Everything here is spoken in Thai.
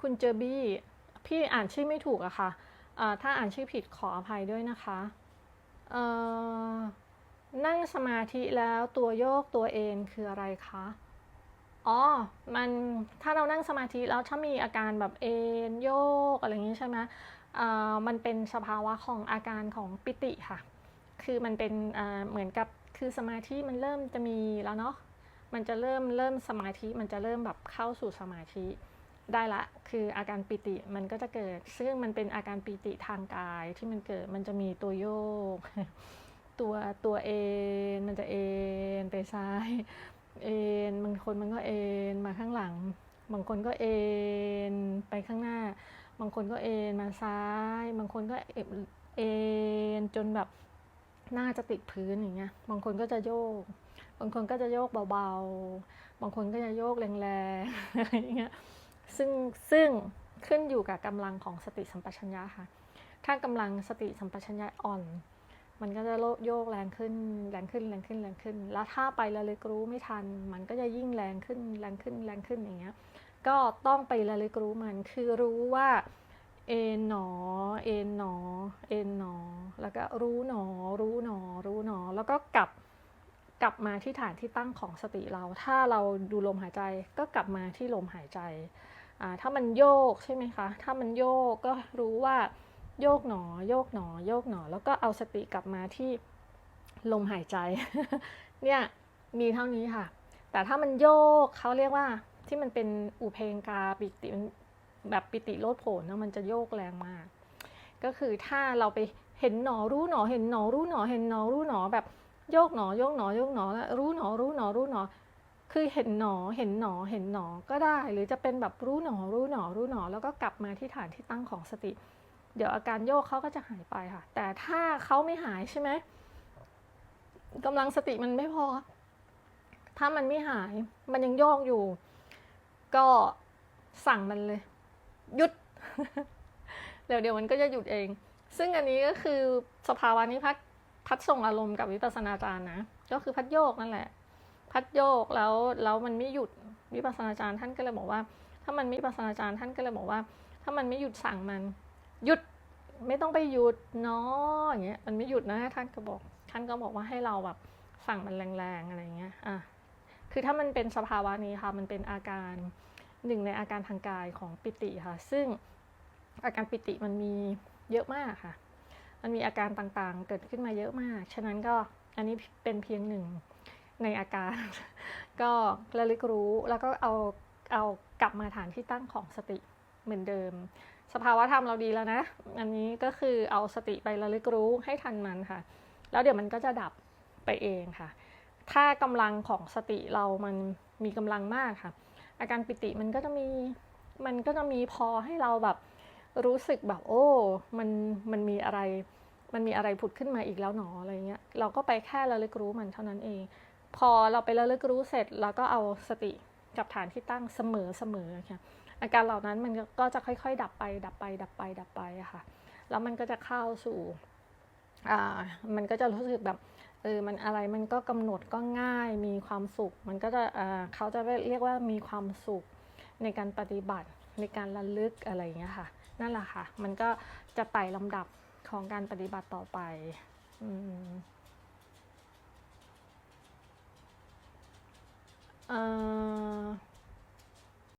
คุณเจอบี้พี่อ่านชื่อไม่ถูกอะค่ะอ่าถ้าอ่านชื่อผิดขออภัยด้วยนะคะนั่งสมาธิแล้วตัวโยกตัวเอนคืออะไรคะ อ๋อ มันถ้าเรานั่งสมาธิแล้วถ้ามีอาการแบบเอนโยกอะไรอย่างนี้ใช่ไหมมันเป็นสภาวะของอาการของปิติค่ะ คือมันเป็นเหมือนกับคือสมาธิมันเริ่มจะมีแล้วเนาะ มันจะเริ่มเริ่มสมาธิมันจะเริ่มแบบเข้าสู่สมาธิ ได้ละ คืออาการปิติมันก็จะเกิด ซึ่งมันเป็นอาการปิติทางกายที่มันเกิด มันจะมีตัวโยก ตัวตัวเอนมันจะเอนไปซ้าย เอนบางคนมันก็เอนมาข้างหลัง บางคนก็เอนไปข้างหน้า บางคนก็เอนมาซ้าย บางคนก็เอเอนจนแบบหน้าจะติดพื้นอย่างเงี้ย บางคนก็จะโยก บางคนก็จะโยกเบาๆ บางคนก็จะโยกแรงๆอะไรอย่างเงี้ย ซึ่งซึ่งขึ้นอยู่กับกำลังของสติสัมปชัญญะค่ะ ถ้ากำลังสติสัมปชัญญะอ่อน มันก็จะโยกแรงขึ้นแรงขึ้นแรงขึ้นแรงขึ้น แล้วถ้าไประลึกรู้ไม่ทัน มันก็จะยิ่งแรงขึ้นแรงขึ้นแรงขึ้นอย่างเงี้ย ก็ต้องไประลึกรู้มัน คือรู้ว่าเอ็นหนอ เอ็นหนอ เอ็นหนอ แล้วก็รู้หนอ รู้หนอ รู้หนอ แล้วก็กลับกลับมาที่ฐานที่ตั้งของสติเรา ถ้าเราดูลมหายใจก็กลับมาที่ลมหายใจ ถ้ามันโยกใช่ไหมคะ ถ้ามันโยกก็รู้ว่าโยกหนอ โยกหนอ โยกหนอ แล้วก็เอาสติกลับมาที่ลมหายใจ เนี่ยมีเท่านี้ค่ะ แต่ถ้ามันโยกเขาเรียกว่าที่มันเป็นอุเพงกาปิติแบบปิติโลดโผนนะมันจะโยกแรงมาก ก็คือถ้าเราไปเห็นหนอรู้หนอ เห็นหนอรู้หนอ เห็นหนอรู้หนอแบบโยกหนอโยกหนอโยกหนอแล้วรู้หนอรู้หนอรู้หนอ คือเห็นหนอเห็นหนอเห็นหนอก็ได้ หรือจะเป็นแบบรู้หนอรู้หนอรู้หนอ แล้วก็กลับมาที่ฐานที่ตั้งของสติ เดี๋ยวอาการโยกเขาก็จะหายไปค่ะ แต่ถ้าเขาไม่หายใช่ไหมกำลังสติมันไม่พอ ถ้ามันไม่หายมันยังโยกอยู่ ก็สั่งมันเลย หยุดเดี๋ยวเดี๋ยวมันก็จะหยุดเอง ซึ่งอันนี้ก็คือสภาวะนี้พัดพัดส่งอารมณ์กับวิปัสสนาจารย์นะ ก็คือพัดโยกนั่นแหละ พัดโยกแล้วแล้วมันไม่หยุดวิปัสสนาจารย์ท่านก็เลยบอกว่า ถ้ามันไม่วิปัสสนาจารย์ท่านก็เลยบอกว่า ถ้ามันไม่หยุดสั่งมัน หยุดไม่ต้องไปหยุดเนาะอย่างเงี้ยมันไม่หยุดนะท่านก็บอก ท่านก็บอกว่าให้เราแบบสั่งมันแรงๆอะไรเงี้ยอะคือถ้ามันเป็นสภาวะนี้ค่ะมันเป็นอาการหนึ่งในอาการทางกายของปิติค่ะ ซึ่งอาการปิติมันมีเยอะมากค่ะ มันมีอาการต่างๆ เกิดขึ้นมาเยอะมาก ฉะนั้นก็อันนี้เป็นเพียงหนึ่ง ในอาการ ก็ระลึกรู้แล้วก็เอาเอากลับมาฐานที่ตั้งของสติเหมือนเดิม สภาวะธรรมเราดีแล้วนะ อันนี้ก็คือเอาสติไประลึกรู้ให้ทันมันค่ะ แล้วเดี๋ยวมันก็จะดับไปเองค่ะ ถ้ากำลังของสติเรามันมีกำลังมากค่ะ อาการปิติมันก็จะมีมันก็จะมีพอให้เราแบบรู้สึกแบบโอ้ มันมันมีอะไร มันมีอะไรผุดขึ้นมาอีกแล้วหนออะไรเงี้ย เราก็ไปแค่ระลึกรู้มันเท่านั้นเอง พอเราไประลึกรู้เสร็จเราก็เอาสติกับฐานที่ตั้งเสมอเสมอค่ะอาการเหล่านั้นมันก็จะค่อย ๆ ดับไป ดับไป ดับไป ดับไปค่ะ แล้วมันก็จะเข้าสู่อ่ามันก็จะรู้สึกแบบเออมันอะไรมันก็กำหนดก็ง่ายมีความสุข มันก็จะอ่าเขาจะเรียกว่ามีความสุขในการปฏิบัติในการระลึกอะไรอย่างเงี้ยค่ะ นั่นแหละค่ะ มันก็จะไต่ลำดับของการปฏิบัติต่อไป อืม เอ่อ